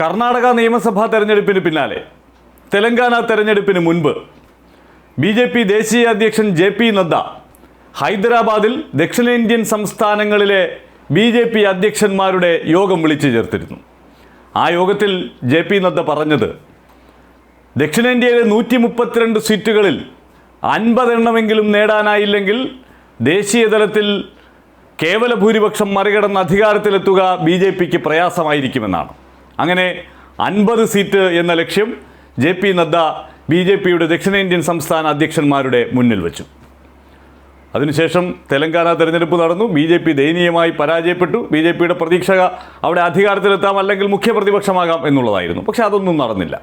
കർണാടക നിയമസഭാ തെരഞ്ഞെടുപ്പിന് പിന്നാലെ. തെലങ്കാന തെരഞ്ഞെടുപ്പിന് മുൻപ്. ബി ജെ പി ദേശീയ അധ്യക്ഷൻ ജെ പി നദ്ദ. ഹൈദരാബാദിൽ ദക്ഷിണേന്ത്യൻ സംസ്ഥാനങ്ങളിലെ ബി ജെ പി അധ്യക്ഷന്മാരുടെ യോഗം വിളിച്ചു ചേർത്തിരുന്നു. ആ യോഗത്തിൽ ജെ പി നദ്ദ പറഞ്ഞത് ദക്ഷിണേന്ത്യയിലെ നൂറ്റി മുപ്പത്തിരണ്ട് സീറ്റുകളിൽ അൻപതെണ്ണമെങ്കിലും നേടാനായില്ലെങ്കിൽ ദേശീയ തലത്തിൽ കേവല ഭൂരിപക്ഷം മറികടന്ന് അധികാരത്തിലെത്തുക ബി ജെ പിക്ക് പ്രയാസമായിരിക്കുമെന്നാണ്. അങ്ങനെ അൻപത് സീറ്റ് എന്ന ലക്ഷ്യം J P Nadda B J പിയുടെ ദക്ഷിണേന്ത്യൻ സംസ്ഥാന അധ്യക്ഷന്മാരുടെ മുന്നിൽ വെച്ചു. അതിനുശേഷം തെലങ്കാന തെരഞ്ഞെടുപ്പ് നടന്നു. ബി ജെ പി ദയനീയമായി പരാജയപ്പെട്ടു. ബി ജെ പിയുടെ പ്രതീക്ഷ അവിടെ അധികാരത്തിലെത്താം അല്ലെങ്കിൽ മുഖ്യ പ്രതിപക്ഷമാകാം എന്നുള്ളതായിരുന്നു. പക്ഷെ അതൊന്നും നടന്നില്ല.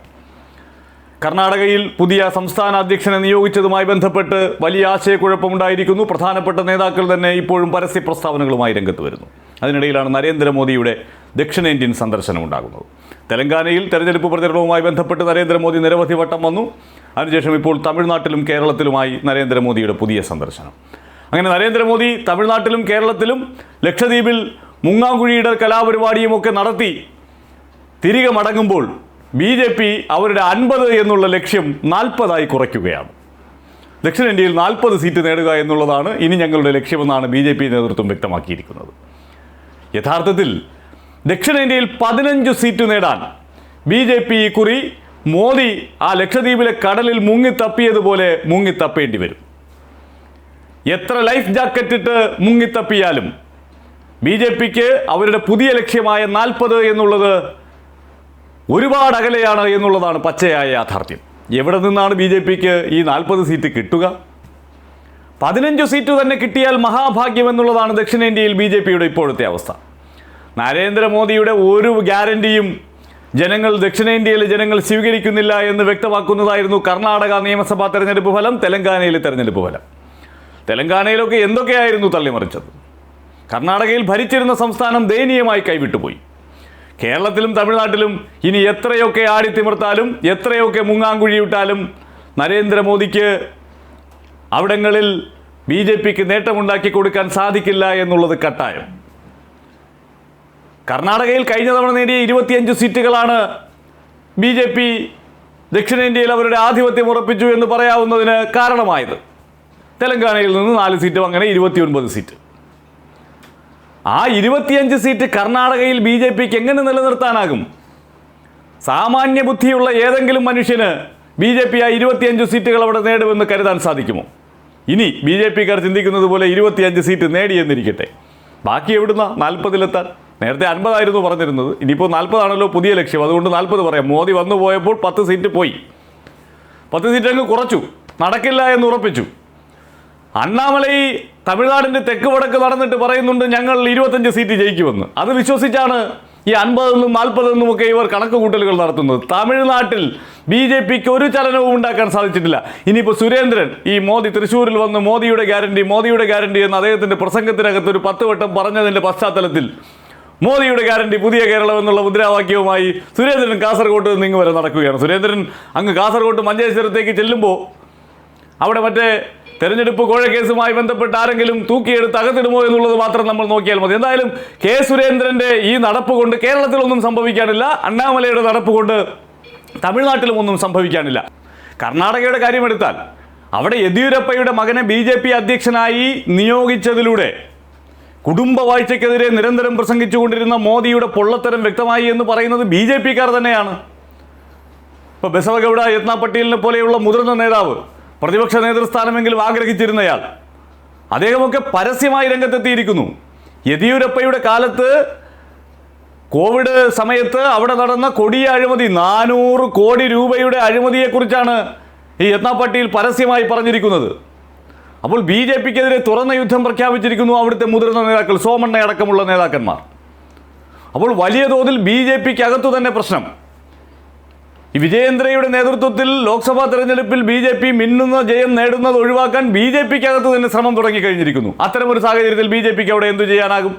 കർണാടകയിൽ പുതിയ സംസ്ഥാന അധ്യക്ഷനെ നിയോഗിച്ചതുമായി ബന്ധപ്പെട്ട് വലിയ ആശയക്കുഴപ്പമുണ്ടായിരിക്കുന്നു. പ്രധാനപ്പെട്ട നേതാക്കൾ തന്നെ ഇപ്പോഴും പരസ്യ പ്രസ്താവനകളുമായി രംഗത്ത് വരുന്നു. അതിനിടയിലാണ് നരേന്ദ്രമോദിയുടെ ദക്ഷിണേന്ത്യൻ സന്ദർശനം ഉണ്ടാകുന്നത് തെലങ്കാനയിൽ തെരഞ്ഞെടുപ്പ് പ്രചരണവുമായി ബന്ധപ്പെട്ട് നരേന്ദ്രമോദി നിരവധി വട്ടം വന്നു. അതിനുശേഷം ഇപ്പോൾ തമിഴ്നാട്ടിലും കേരളത്തിലുമായി നരേന്ദ്രമോദിയുടെ പുതിയ സന്ദർശനം. അങ്ങനെ നരേന്ദ്രമോദി തമിഴ്നാട്ടിലും കേരളത്തിലും ലക്ഷദ്വീപിൽ മുങ്ങാങ്കുഴിയുടെ കലാപരിപാടിയുമൊക്കെ നടത്തി തിരികെ മടങ്ങുമ്പോൾ ബി ജെ പി അവരുടെ അൻപത് എന്നുള്ള ലക്ഷ്യം നാൽപ്പതായി കുറയ്ക്കുകയാണ്. ദക്ഷിണേന്ത്യയിൽ നാൽപ്പത് സീറ്റ് നേടുക എന്നുള്ളതാണ് ഇനി ഞങ്ങളുടെ ലക്ഷ്യമെന്നാണ് ബി ജെ പി നേതൃത്വം വ്യക്തമാക്കിയിരിക്കുന്നത്. യഥാർത്ഥത്തിൽ ദക്ഷിണേന്ത്യയിൽ പതിനഞ്ച് സീറ്റ് നേടാൻ ബി ജെ പി കുറി മോദി ആ ലക്ഷദ്വീപിലെ കടലിൽ മുങ്ങിത്തപ്പിയതുപോലെ മുങ്ങിത്തപ്പേണ്ടി വരും. എത്ര ലൈഫ് ജാക്കറ്റ് ഇട്ട് മുങ്ങിത്തപ്പിയാലും ബി ജെ പിക്ക് അവരുടെ പുതിയ ലക്ഷ്യമായ നാൽപ്പത് എന്നുള്ളത് ഒരുപാട് അകലെയാണ് എന്നുള്ളതാണ് പച്ചയായ യാഥാർത്ഥ്യം. എവിടെ നിന്നാണ് ബി ജെ പിക്ക് ഈ നാൽപ്പത് സീറ്റ് കിട്ടുക? പതിനഞ്ച് സീറ്റ് തന്നെ കിട്ടിയാൽ മഹാഭാഗ്യം എന്നുള്ളതാണ് ദക്ഷിണേന്ത്യയിൽ ബി ജെ പിയുടെ ഇപ്പോഴത്തെ അവസ്ഥ. നരേന്ദ്രമോദിയുടെ ഒരു ഗ്യാരണ്ടിയും ജനങ്ങൾ ദക്ഷിണേന്ത്യയിലെ ജനങ്ങൾ സ്വീകരിക്കുന്നില്ല എന്ന് വ്യക്തമാക്കുന്നതായിരുന്നു കർണാടക നിയമസഭാ തെരഞ്ഞെടുപ്പ് ഫലം തെലങ്കാനയിലെ തെരഞ്ഞെടുപ്പ് ഫലം. തെലങ്കാനയിലൊക്കെ എന്തൊക്കെയായിരുന്നു തള്ളിമറിച്ചത്? കർണാടകയിൽ ഭരിച്ചിരുന്ന സംസ്ഥാനം ദയനീയമായി കൈവിട്ടുപോയി. കേരളത്തിലും തമിഴ്നാട്ടിലും ഇനി എത്രയൊക്കെ ആടിത്തിമിർത്താലും എത്രയൊക്കെ മുങ്ങാങ്കുഴിയിട്ടാലും നരേന്ദ്രമോദിക്ക് അവിടങ്ങളിൽ ബി ജെ പിക്ക് നേട്ടമുണ്ടാക്കി കൊടുക്കാൻ സാധിക്കില്ല എന്നുള്ളത് കട്ടായം. കർണാടകയിൽ കഴിഞ്ഞ തവണ നേടിയ ഇരുപത്തിയഞ്ച് സീറ്റുകളാണ് ബി ജെ പി ദക്ഷിണേന്ത്യയിൽ അവരുടെ ആധിപത്യം ഉറപ്പിച്ചു എന്ന് പറയാവുന്നതിന് കാരണമായത്. തെലങ്കാനയിൽ നിന്ന് നാല് സീറ്റും അങ്ങനെ ഇരുപത്തിയൊൻപത് സീറ്റ്. ആ ഇരുപത്തിയഞ്ച് സീറ്റ് കർണാടകയിൽ ബി ജെ പിക്ക് എങ്ങനെ നിലനിർത്താനാകും? സാമാന്യ ബുദ്ധിയുള്ള ഏതെങ്കിലും മനുഷ്യന് ബി ജെ പി ആ ഇരുപത്തിയഞ്ച് സീറ്റുകൾ അവിടെ നേടുമെന്ന് കരുതാൻ സാധിക്കുമോ? ഇനി ബി ജെ പിക്കാർ ചിന്തിക്കുന്നത് പോലെ ഇരുപത്തിയഞ്ച് സീറ്റ് നേടിയെന്നിരിക്കട്ടെ. ബാക്കി എവിടുന്ന നാൽപ്പതിലെത്താൻ? നേരത്തെ അൻപതായിരുന്നു പറഞ്ഞിരുന്നത്. ഇനിയിപ്പോൾ നാൽപ്പതാണല്ലോ പുതിയ ലക്ഷ്യം. അതുകൊണ്ട് നാൽപ്പത് പറയാം. മോദി വന്നു പോയപ്പോൾ പത്ത് സീറ്റ് പോയി. പത്ത് സീറ്റ് അങ്ങ് കുറച്ചു. നടക്കില്ല എന്ന് ഉറപ്പിച്ചു. അണ്ണാമലൈ തമിഴ്നാടിന്റെ തെക്ക് വടക്ക് നടന്നിട്ട് പറയുന്നുണ്ട് ഞങ്ങൾ ഇരുപത്തഞ്ച് സീറ്റ് ജയിക്കുമെന്ന്. അത് വിശ്വസിച്ചാണ് ഈ അൻപതെന്നും നാൽപ്പതെന്നും ഒക്കെ ഇവർ കണക്ക് കൂട്ടലുകൾ നടത്തുന്നത്. തമിഴ്നാട്ടിൽ ബി ജെ പിക്ക് ഒരു ചലനവും ഉണ്ടാക്കാൻ സാധിച്ചിട്ടില്ല. ഇനിയിപ്പോൾ സുരേന്ദ്രൻ ഈ മോദി തൃശ്ശൂരിൽ വന്ന് മോദിയുടെ ഗ്യാരണ്ടി മോദിയുടെ ഗ്യാരണ്ടി എന്ന് അദ്ദേഹത്തിന്റെ പ്രസംഗത്തിനകത്ത് ഒരു പത്ത് വട്ടം പറഞ്ഞതിന്റെ പശ്ചാത്തലത്തിൽ മോദിയുടെ ഗ്യാരണ്ടി പുതിയ കേരളം എന്നുള്ള മുദ്രാവാക്യവുമായി സുരേന്ദ്രൻ കാസർഗോട്ട് നിന്ന് ഇങ്ങ് വരെ നടക്കുകയാണ്. സുരേന്ദ്രൻ അങ്ങ് കാസർഗോട്ട് മഞ്ചേശ്വരത്തേക്ക് ചെല്ലുമ്പോൾ അവിടെ മറ്റേ തെരഞ്ഞെടുപ്പ് കോഴക്കേസുമായി ബന്ധപ്പെട്ട് ആരെങ്കിലും തൂക്കിയെടുത്ത് അകത്തിടുമോ എന്നുള്ളത് മാത്രം നമ്മൾ നോക്കിയാൽ മതി. എന്തായാലും കെ സുരേന്ദ്രന്റെ ഈ നടപ്പ് കൊണ്ട് കേരളത്തിലൊന്നും സംഭവിക്കാനില്ല. അണ്ണാമലയുടെ നടപ്പ് കൊണ്ട് തമിഴ്നാട്ടിലും ഒന്നും സംഭവിക്കാനില്ല. കർണാടകയുടെ കാര്യമെടുത്താൽ അവിടെ യെദ്യൂരപ്പയുടെ മകനെ ബി അധ്യക്ഷനായി നിയോഗിച്ചതിലൂടെ കുടുംബവാഴ്ചയ്ക്കെതിരെ നിരന്തരം പ്രസംഗിച്ചുകൊണ്ടിരുന്ന മോദിയുടെ പൊള്ളത്തരം വ്യക്തമായി എന്ന് പറയുന്നത് ബി ജെ പിക്കാർ തന്നെയാണ്. ഇപ്പോൾ ബസവഗൌഡ യത്ന പട്ടീലിനെ പോലെയുള്ള മുതിർന്ന നേതാവ് പ്രതിപക്ഷ നേതൃസ്ഥാനമെങ്കിലും ആഗ്രഹിച്ചിരുന്നയാൾ. അദ്ദേഹമൊക്കെ പരസ്യമായി രംഗത്തെത്തിയിരിക്കുന്നു. യെദ്യൂരപ്പയുടെ കാലത്ത് കോവിഡ് സമയത്ത് അവിടെ നടന്ന കൊടിയ അഴിമതി നാനൂറ് കോടി രൂപയുടെ അഴിമതിയെക്കുറിച്ചാണ് ഈ യത്ന പട്ടീൽ പരസ്യമായി പറഞ്ഞിരിക്കുന്നത്. അപ്പോൾ ബി ജെ പിക്കെതിരെ തുറന്ന യുദ്ധം പ്രഖ്യാപിച്ചിരിക്കുന്നു അവിടുത്തെ മുതിർന്ന നേതാക്കൾ സോമണ്ണ അടക്കമുള്ള നേതാക്കന്മാർ. അപ്പോൾ വലിയ തോതിൽ ബി ജെ പിക്ക് അകത്തു തന്നെ പ്രശ്നം. ഈ വിജയേന്ദ്രയുടെ നേതൃത്വത്തിൽ ലോക്സഭാ തെരഞ്ഞെടുപ്പിൽ ബി ജെ പി മിന്നുന്ന ജയം നേടുന്നത് ഒഴിവാക്കാൻ ബി ജെ പിക്ക് അകത്ത് തന്നെ ശ്രമം തുടങ്ങിക്കഴിഞ്ഞിരിക്കുന്നു അത്തരമൊരു സാഹചര്യത്തിൽ ബി ജെ പിക്ക് അവിടെ എന്തു ചെയ്യാനാകും?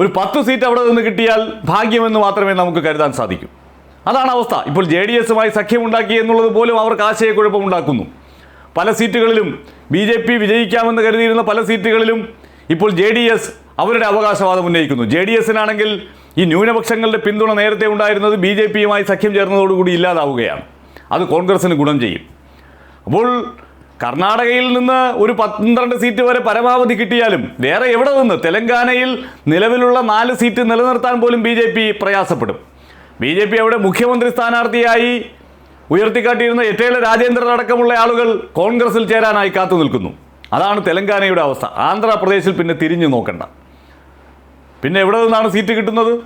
ഒരു പത്ത് സീറ്റ് അവിടെ നിന്ന് കിട്ടിയാൽ ഭാഗ്യമെന്ന് മാത്രമേ നമുക്ക് കരുതാൻ സാധിക്കൂ. അതാണ് അവസ്ഥ. ഇപ്പോൾ ജെ ഡി എസുമായി സഖ്യമുണ്ടാക്കി എന്നുള്ളത് പോലും അവർക്ക് ആശയക്കുഴപ്പമുണ്ടാക്കുന്നു പല സീറ്റുകളിലും ബി ജെ പി വിജയിക്കാമെന്ന് കരുതിയിരുന്ന പല സീറ്റുകളിലും ഇപ്പോൾ ജെ ഡി എസ് അവരുടെ അവകാശവാദം ഉന്നയിക്കുന്നു. ജെ ഡി എസിനാണെങ്കിൽ ഈ ന്യൂനപക്ഷങ്ങളുടെ പിന്തുണ നേരത്തെ ഉണ്ടായിരുന്നത് ബി ജെ പിയുമായി സഖ്യം ചേർന്നതോടുകൂടി ഇല്ലാതാവുകയാണ്. അത് കോൺഗ്രസിന് ഗുണം ചെയ്യും. അപ്പോൾ കർണാടകയിൽ നിന്ന് ഒരു പന്ത്രണ്ട് സീറ്റ് വരെ പരമാവധി കിട്ടിയാലും വേറെ എവിടെ നിന്ന് തെലങ്കാനയിൽ നിലവിലുള്ള നാല് സീറ്റ് നിലനിർത്താൻ പോലും ബി പ്രയാസപ്പെടും. ബി ജെ പി അവിടെ മുഖ്യമന്ത്രി സ്ഥാനാർത്ഥിയായി ഉയർത്തിക്കാട്ടിയിരുന്ന എറ്റേല രാജേന്ദ്രൻ അടക്കമുള്ള ആളുകൾ കോൺഗ്രസിൽ ചേരാനായി കാത്തു നിൽക്കുന്നു. അതാണ് തെലങ്കാനയുടെ അവസ്ഥ. ആന്ധ്രാപ്രദേശിൽ പിന്നെ തിരിഞ്ഞു നോക്കണ്ട. പിന്നെ എവിടെ നിന്നാണ് സീറ്റ് കിട്ടുന്നത്?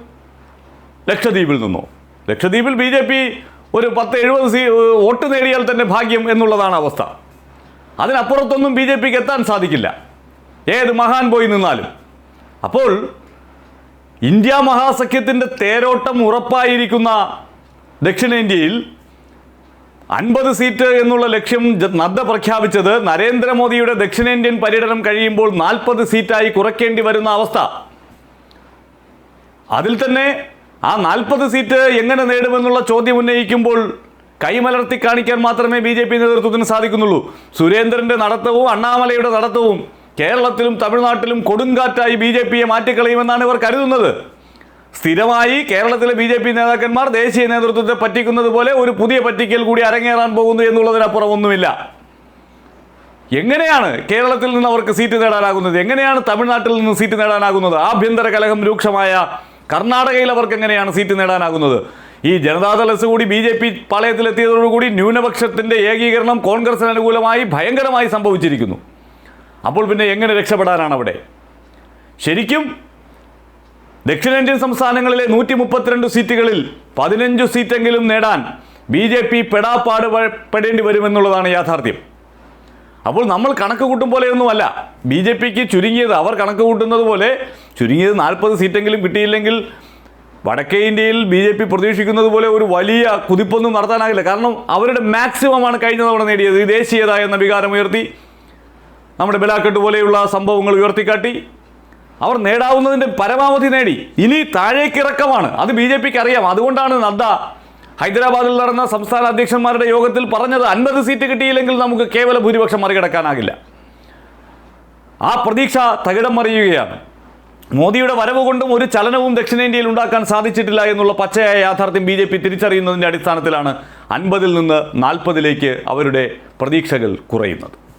ലക്ഷദ്വീപിൽ നിന്നോ? ലക്ഷദ്വീപിൽ ബി ജെ പി ഒരു പത്ത് എഴുപത് സീ വോട്ട് നേടിയാൽ തന്നെ ഭാഗ്യം എന്നുള്ളതാണ് അവസ്ഥ. അതിനപ്പുറത്തൊന്നും ബി ജെ പിക്ക് എത്താൻ സാധിക്കില്ല. ഏത് മഹാൻ പോയി നിന്നാലും. അപ്പോൾ ഇന്ത്യ മഹാസഖ്യത്തിന്റെ തേരോട്ടം ഉറപ്പായിരിക്കുന്ന ദക്ഷിണേന്ത്യയിൽ അൻപത് സീറ്റ് എന്നുള്ള ലക്ഷ്യം നദ്ദ പ്രഖ്യാപിച്ചത് നരേന്ദ്രമോദിയുടെ ദക്ഷിണേന്ത്യൻ പര്യടനം കഴിയുമ്പോൾ നാൽപ്പത് സീറ്റായി കുറയ്ക്കേണ്ടി വരുന്ന അവസ്ഥ. അതിൽ തന്നെ ആ നാൽപ്പത് സീറ്റ് എങ്ങനെ നേടുമെന്നുള്ള ചോദ്യം ഉന്നയിക്കുമ്പോൾ കൈമലർത്തി കാണിക്കാൻ മാത്രമേ ബി ജെ പി നേതൃത്വത്തിന് സാധിക്കുന്നുള്ളൂ. സുരേന്ദ്രന്റെ നടത്തവും അണ്ണാമലയുടെ നടത്തവും കേരളത്തിലും തമിഴ്നാട്ടിലും കൊടുങ്കാറ്റായി ബി ജെ പിയെ മാറ്റിക്കളയുമെന്നാണ് ഇവർ കരുതുന്നത്. സ്ഥിരമായി കേരളത്തിലെ ബി ജെ പി നേതാക്കന്മാർ ദേശീയ നേതൃത്വത്തെ പറ്റിക്കുന്നത് പോലെ ഒരു പുതിയ പറ്റിക്കൽ കൂടി അരങ്ങേറാൻ പോകുന്നു എന്നുള്ളതിനപ്പുറം ഒന്നുമില്ല എങ്ങനെയാണ് കേരളത്തിൽ നിന്ന് അവർക്ക് സീറ്റ് നേടാനാകുന്നത്? എങ്ങനെയാണ് തമിഴ്നാട്ടിൽ നിന്ന് സീറ്റ് നേടാനാകുന്നത്? ആഭ്യന്തര കലഹം രൂക്ഷമായ കർണാടകയിൽ അവർക്ക് എങ്ങനെയാണ് സീറ്റ് നേടാനാകുന്നത്? ഈ ജനതാദൾ കൂടി ബി ജെ പി പാളയത്തിലെത്തിയതോടുകൂടി ന്യൂനപക്ഷത്തിന്റെ ഏകീകരണം കോൺഗ്രസിന് അനുകൂലമായി ഭയങ്കരമായി സംഭവിച്ചിരിക്കുന്നു. അപ്പോൾ പിന്നെ എങ്ങനെ രക്ഷപ്പെടാനാണ് അവിടെ ശരിക്കും ദക്ഷിണേന്ത്യൻ സംസ്ഥാനങ്ങളിലെ നൂറ്റി മുപ്പത്തിരണ്ട് സീറ്റുകളിൽ പതിനഞ്ച് സീറ്റെങ്കിലും നേടാൻ ബി ജെ പി പെടാപ്പാട് പെടേണ്ടി വരുമെന്നുള്ളതാണ് യാഥാർത്ഥ്യം. അപ്പോൾ നമ്മൾ കണക്ക് കൂട്ടും പോലെയൊന്നുമല്ല. ബി ജെ പിക്ക് ചുരുങ്ങിയത് അവർ കണക്ക് കൂട്ടുന്നത് പോലെ ചുരുങ്ങിയത് നാൽപ്പത് സീറ്റെങ്കിലും കിട്ടിയില്ലെങ്കിൽ വടക്കേ ഇന്ത്യയിൽ ബി ജെ പി പ്രതീക്ഷിക്കുന്നത് പോലെ ഒരു വലിയ കുതിപ്പൊന്നും നടത്താനാകില്ല. കാരണം അവരുടെ മാക്സിമമാണ് കഴിഞ്ഞ തവണ നേടിയത്. ദേശീയത എന്ന വികാരം ഉയർത്തി നമ്മുടെ ബലാക്കെട്ട് പോലെയുള്ള സംഭവങ്ങൾ ഉയർത്തിക്കാട്ടി അവർ നേടാവുന്നതിന്റെ പരമാവധി നേടി. ഇനി താഴേക്കിറക്കമാണ്. അത് ബി ജെ പിക്ക് അറിയാം. അതുകൊണ്ടാണ് നദ്ദ ഹൈദരാബാദിൽ നടന്ന സംസ്ഥാന അധ്യക്ഷന്മാരുടെ യോഗത്തിൽ പറഞ്ഞത് അൻപത് സീറ്റ് കിട്ടിയില്ലെങ്കിൽ നമുക്ക് കേവല ഭൂരിപക്ഷം മറികടക്കാനാകില്ല. ആ പ്രതീക്ഷ തകിടം മറിയുകയാണ്. മോദിയുടെ വരവ് കൊണ്ടും ഒരു ചലനവും ദക്ഷിണേന്ത്യയിൽ ഉണ്ടാക്കാൻ സാധിച്ചിട്ടില്ല എന്നുള്ള പച്ചയായ യാഥാർത്ഥ്യം ബി ജെ പി തിരിച്ചറിയുന്നതിന്റെ അടിസ്ഥാനത്തിലാണ് അൻപതിൽ നിന്ന് നാൽപ്പതിലേക്ക് അവരുടെ പ്രതീക്ഷകൾ കുറയുന്നത്.